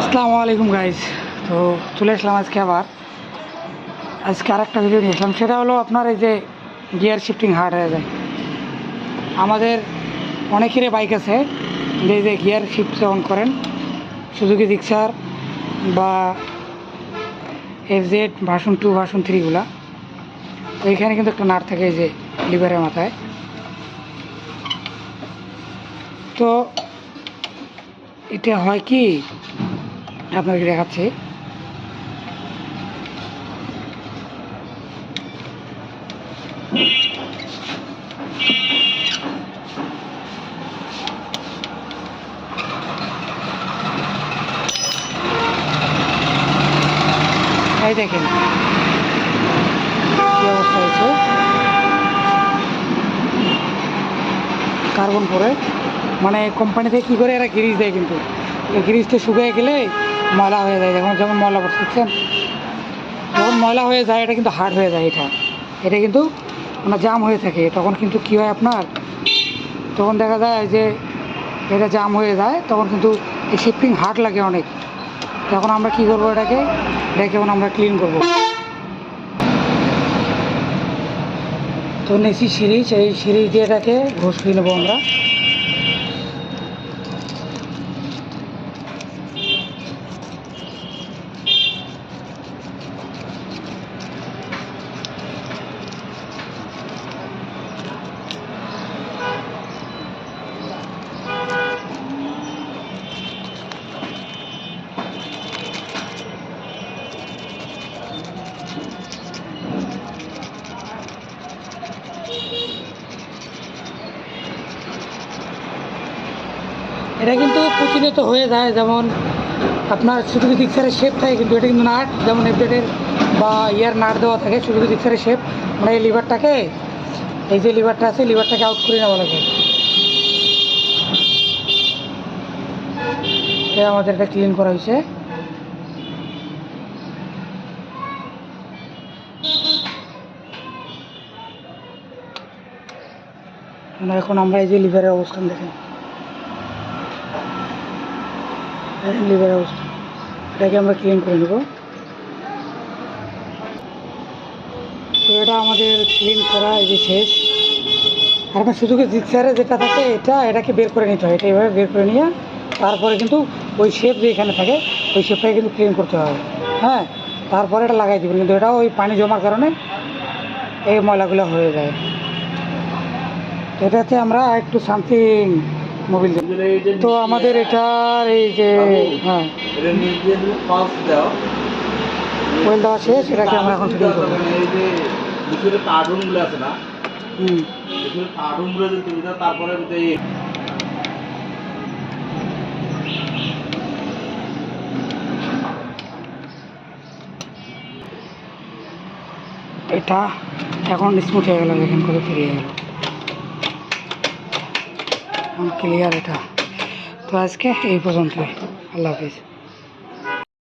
আসসালামু আলাইকুম গাইজ তো চলে আসলাম আজকে আবার। আজকে আর একটা ভিডিও নিয়ে আসলাম। সেটা হলো আপনার এই যে গিয়ার শিফটিং হার্ড হয়ে যায় আমাদের অনেকেরই বাইক আছে। যে যে গিয়ার শিফট অন করেন সুজুকি জিক্সার বা F Z version two version থ্রিগুলা ওইখানে কিন্তু একটা নাট থাকে এই যে লিভারের মাথায়। তো এটা হয় কি? আপনাকে দেখাচ্ছি। দেখেন। কি অবস্থা হয়েছে? কার্বন পরে। মানে কোম্পানি থেকে কী করে এরা গিরিজ দেয় কিন্তু? এই গ্রিজটা শুকিয়ে গেলে ময়লা হয়ে যায়। যেমন যেমন ময়লা পড়ছে যখন ময়লা হয়ে যায়, এটা কিন্তু হার্ড হয়ে যায় এটা। এটা কিন্তু মানে জাম হয়ে থাকে। তখন কিন্তু কী হয় আপনার? তখন দেখা যায় যে এটা জাম হয়ে যায়, তখন কিন্তু এই শিফটিং হার্ড লাগে অনেক। তখন আমরা কী করব এটাকে? এটাকে এখন আমরা ক্লিন করব? তো নেছি সিরিজ এই সিরিজ দিয়ে এটাকে ঘষিয়ে নেব আমরা। এটা কিন্তু প্রতিনিয়ত হয়ে যায়, যেমন আপনার সুযোগী দিক্সারের শেপ থাকে, কিন্তু এটা কিন্তু নাট, যেমন এফডেটের বা ইয়ার নাট দেওয়া থাকে সুযোগী দিক্সারের শেপ মানে এই লিভারটাকে এই যে লিভারটা আছে লিভারটাকে আউট করে নেওয়া লাগে আমাদের এটা ক্লিন করা হয়েছে। মানে এখন, আমরা এই যে লিভারের অবস্থান দেখেন। লিভারের অবস্থান এটাকে আমরা ক্লিন করে নেব। তো এটা আমাদের ক্লিন করা, এই যে শেষ। আর আপনার শুধু জিক্সারে যেটা থাকে, এটা, এটাকে বের করে নিতে হয়। এটা এইভাবে বের করে নিয়ে, তারপরে কিন্তু ওই শেপ যে এখানে থাকে, ওই শেপটাকে কিন্তু ক্লিন করতে হবে। হ্যাঁ? তারপরে এটা লাগাই দেবেন কিন্তু এটা ওই পানি জমার কারণে এই ময়লাগুলো হয়ে যায়। এটাতে আমরা একটু সামথিং মোবিল তো আমাদের এটার এই যে হ্যাঁ। ওয়েল দেওয়া শেষ, এটাকে আমরা এখন ফিটিং করব। তারপরে এটা এখন স্মুথ হয়ে গেল, দেখেন করে ফিরে গেল। এখন ক্লিয়ার এটা তো আজকে এই পর্যন্তই আল্লাহ হাফিজ